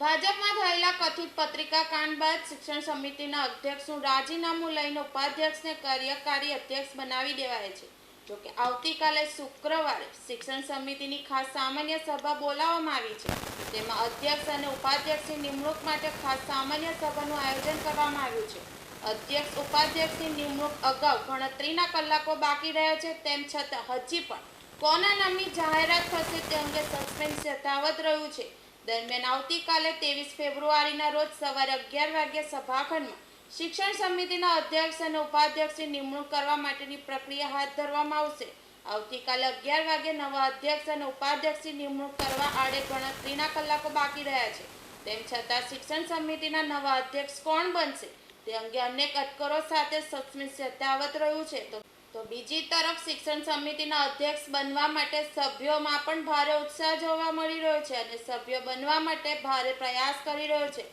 ભાજપમાં થયેલા કથિત પત્રિકા કાંડ બાદ શિક્ષણ સમિતિના અધ્યક્ષનું રાજીનામું લઈને ઉપાધ્યક્ષને કાર્યકારી અધ્યક્ષ બનાવી દેવાય છે? જોકે આવતીકાલે શુક્રવારે શિક્ષણ સમિતિની ખાસ સામાન્ય સભા બોલાવવામાં આવી છે. તેમાં અધ્યક્ષ અને ઉપાધ્યક્ષની નિમણૂક માટે ખાસ સામાન્ય સભાનું આયોજન કરવામાં આવ્યું છે. અધ્યક્ષ, ઉપાધ્યક્ષની નિમણૂક અગાઉ ગણતરીના કલાકો બાકી રહ્યા છે. તેમ છતાં હજી પણ કોના નામની જાહેરાત થશે તે અંગે સસ્પેન્સ યથાવત રહ્યું છે. દરમિયાન આવતીકાલે ત્રેવીસ ફેબ્રુઆરીના રોજ સવારે અગિયાર વાગ્યે સભાખંડમાં શિક્ષણ સમિતિના અધ્યક્ષ અને ઉપાધ્યક્ષની નિમણૂક કરવા માટેની પ્રક્રિયા હાથ ધરવામાં આવશે. આવતીકાલે અગિયાર વાગે નવા અધ્યક્ષ અને ઉપાધ્યક્ષની નિમણૂક કરવા આડે ગણતરીના કલાકો બાકી રહ્યા છે. તેમ છતાં શિક્ષણ સમિતિના નવા અધ્યક્ષ કોણ બનશે તે અંગે અનેક અટકરો સાથે સસ્મિત સત્યાવત રહ્યું છે. તો તો બીજી તરફ શિક્ષણ સમિતિના અધ્યક્ષ બનવા માટે સભ્યોમાં પણ ભારે ઉત્સાહ જોવા મળી રહ્યો છે અને સભ્યો બનવા માટે ભારે પ્રયાસ કરી રહ્યો છે.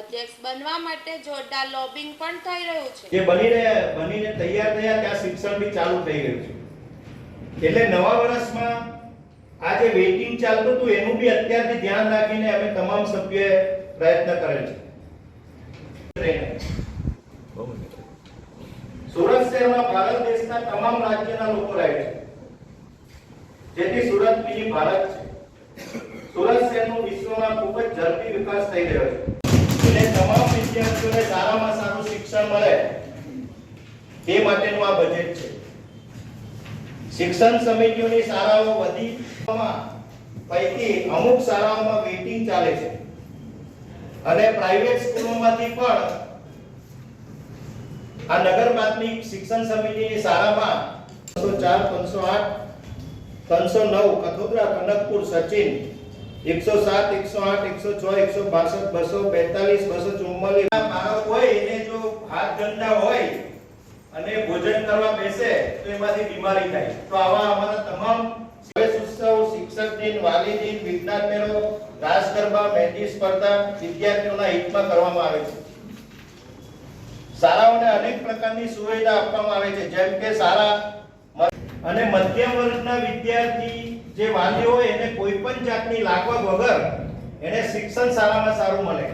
અધ્યક્ષ બનવા માટે જોરદાર લોબિંગ પણ થઈ રહ્યું છે. જે બનીને બનીને તૈયાર થયા ત્યાં શિક્ષણ બી ચાલુ થઈ ગયું છે. એટલે નવા વર્ષમાં આ જે વેઇટિંગ ચાલતું હતું એનું બી અત્યારથી ધ્યાન રાખીને અમે તમામ સભ્યોએ પ્રયત્ન કરેલ છે. સુરત શહેરમાં ભારત દેશના તમામ રાજ્યના લોકો રહે છે. જેથી સુરત મિની ભારત છે. સુરત શહેરનું વિશ્વમાં ખૂબ જ ઝડપી વિકાસ થઈ રહ્યો છે. અને તમામ વિદ્યાર્થીઓને સારામાં સારું શિક્ષણ મળે એ માટેનું આ બજેટ છે. શિક્ષણ સમિતિઓની શાળાઓ વધી પૈકી અમુક શાળાઓમાં વેઇટિંગ ચાલે છે. અને પ્રાઇવેટ સ્કૂલોમાંથી પણ આ નગર પ્રાથમિક શિક્ષણ સમિતિની શાળામાં ત્રણસો ચાર, ત્રણસો આઠ, ત્રણસો નવ, કથોદરા, કનકપુર, સચિન અને ભોજન કરવા બેસે, તો એમાંથી બીમારી થાય. તો આવા તમામ શિક્ષક દિન દિન, વિજ્ઞાન મેળો, રાસ સ્પર્ધા વિદ્યાર્થીઓના હિતમાં કરવામાં આવે છે. શાળાઓને અનેક પ્રકારની સુવિધા આપવામાં આવે છે. જેમ કે શાળા અને મધ્યમ વર્ગના વિદ્યાર્થી જે વાલીઓ એને કોઈ પણ જાતની લાગવગ વગર એને શિક્ષણ શાળામાં સારું મળે.